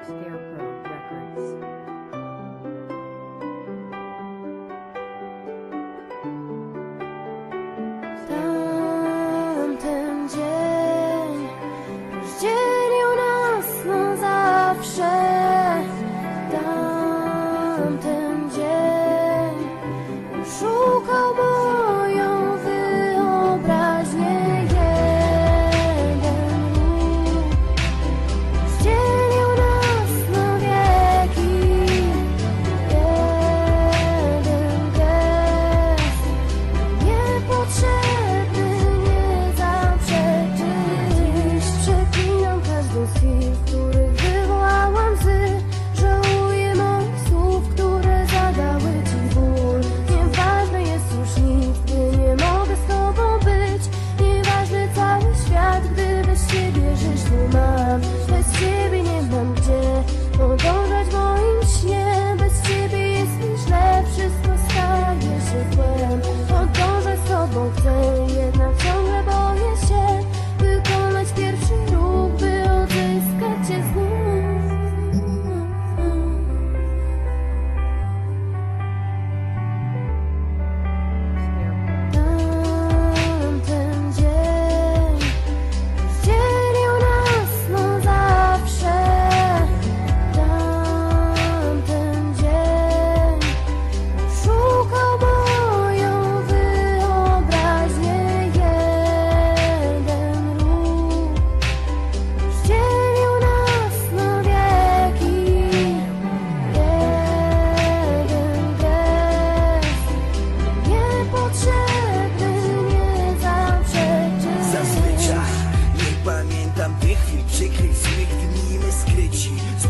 upstairs.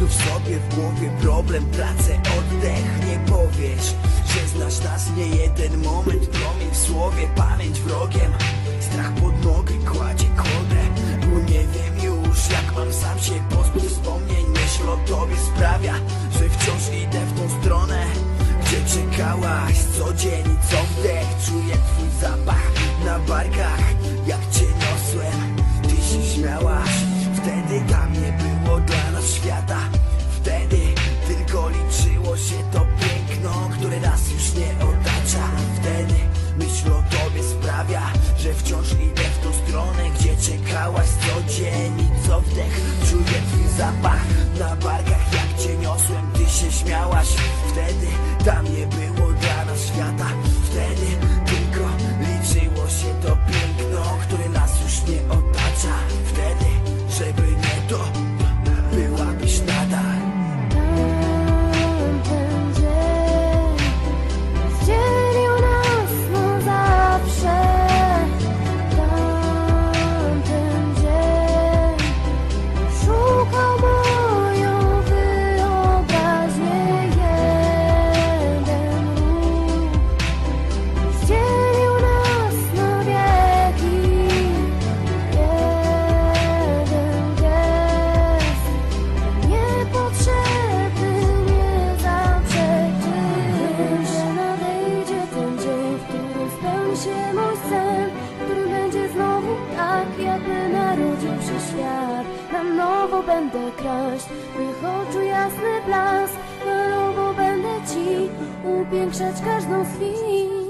W głowie problem, pracę, oddech Nie powiesz, że znasz nas nie jeden moment Promień w słowie, pamięć wrogiem. Strach pod nogi kładzie kołdrę Bo nie wiem już jak mam sam się pozbyć wspomnień. Myśl o tobie sprawia, że wciąż idę w tą stronę Gdzie czekałaś co dzień co wdech. Czuję twój zapach sprawia Że wciąż idę w tą stronę Gdzie czekałaś co dzień i co wdech. Czuję twój zapach na barkach Jak cię niosłem, ty się śmiałaś. Wtedy tam nie było się świat. Na nowo będę kraść Twych jasny blask Na nowo będę ci upiększać każdą z chwil